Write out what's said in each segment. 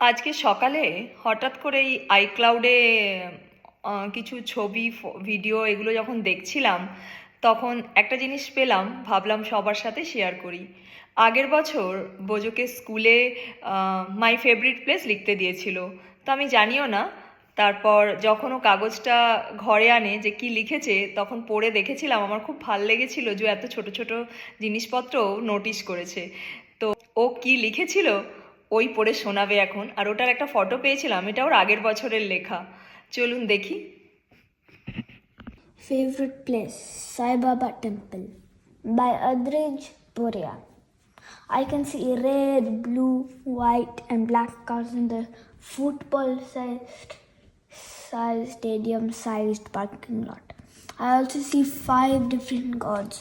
আজকে সকালে হঠাৎ করেই আইক্লাউডে কিছু ছবি ভিডিও এগুলো যখন দেখছিলাম, তখন একটা জিনিস পেলাম, ভাবলাম সবার সাথে শেয়ার করি। আগের বছর বোজোকে স্কুলে মাই ফেভারিট প্লেস লিখতে দিয়েছিল। তো আমি জানিও না, তারপর যখন ও কাগজটা ঘরে আনে যে কি লিখেছে, তখন পড়ে দেখেছিলাম, আমার খুব ভালো লেগেছিল যে এত ছোট ছোট জিনিসপত্র নোটিশ করেছে। তো ও কি লিখেছিল? ওই পরে শোনাবে এখন। আর ওটার একটা ফটো পেয়েছিলাম, এটা ওর আগের বছরের লেখা। চলুন দেখি। Favourite place Sai Baba temple by আদ্রেজ Boria I can see red blue white and black colour in the football sized size stadium sized parking lot I also see five different gods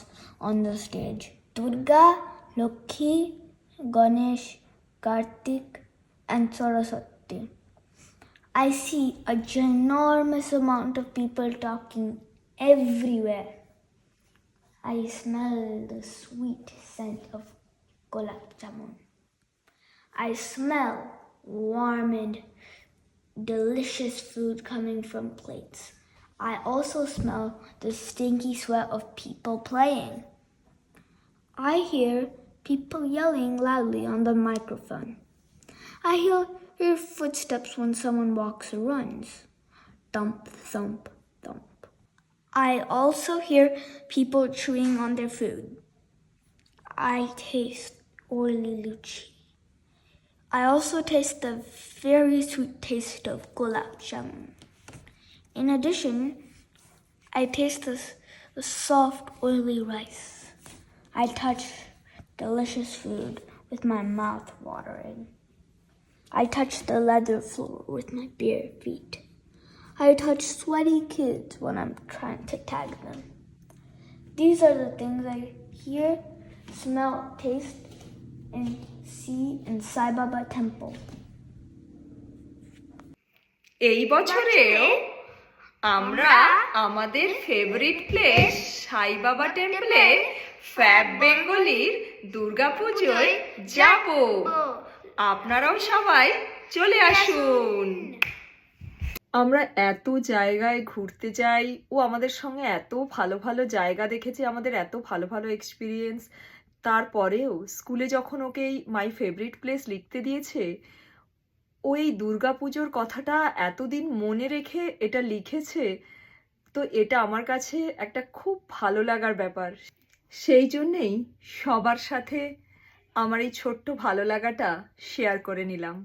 on the stage Durga Lakshmi Ganesh Kartik, and Saraswati. I see a ginormous amount of people talking everywhere. I smell the sweet scent of gulab jamun. I smell warm and delicious food coming from plates. I also smell the stinky sweat of people playing. I hear people yelling loudly on the microphone. I hear hear footsteps when someone walks or runs. Thump, thump, thump. I also hear people chewing on their food. I taste oily lychee. I also taste the very sweet taste of gulab jamun. In addition, I taste the, the soft, oily rice. I touch delicious food with my mouth watering. I touch the leather floor with my bare feet. I touch sweaty kids when I'm trying to tag them. These are the things I hear, smell, taste, and see in Sai Baba Temple. এই বছরেও আমরা আমাদের favourite place Sai বাবা টেম্পলে fab বেঙ্গলির দুর্গাপুজোয় যাব। আপনারাও সবাই চলে আসুন। আমরা এত জায়গায় ঘুরতে যাই। ও আমাদের সঙ্গে এত ভালো ভালো জায়গা দেখেছে আমাদের এত ভালো ভালো এক্সপিরিয়েন্স তারপরেও স্কুলে যখন ওকে এই মাই ফেভারিট প্লেস লিখতে দিয়েছে ওই দুর্গাপুজোর কথাটা এতদিন মনে রেখে এটা লিখেছে তো এটা আমার কাছে একটা খুব ভালো লাগার ব্যাপার। সেই জন্যেই সবার সাথে আমার এই ছোট্ট ভালো লাগাটা শেয়ার করে নিলাম।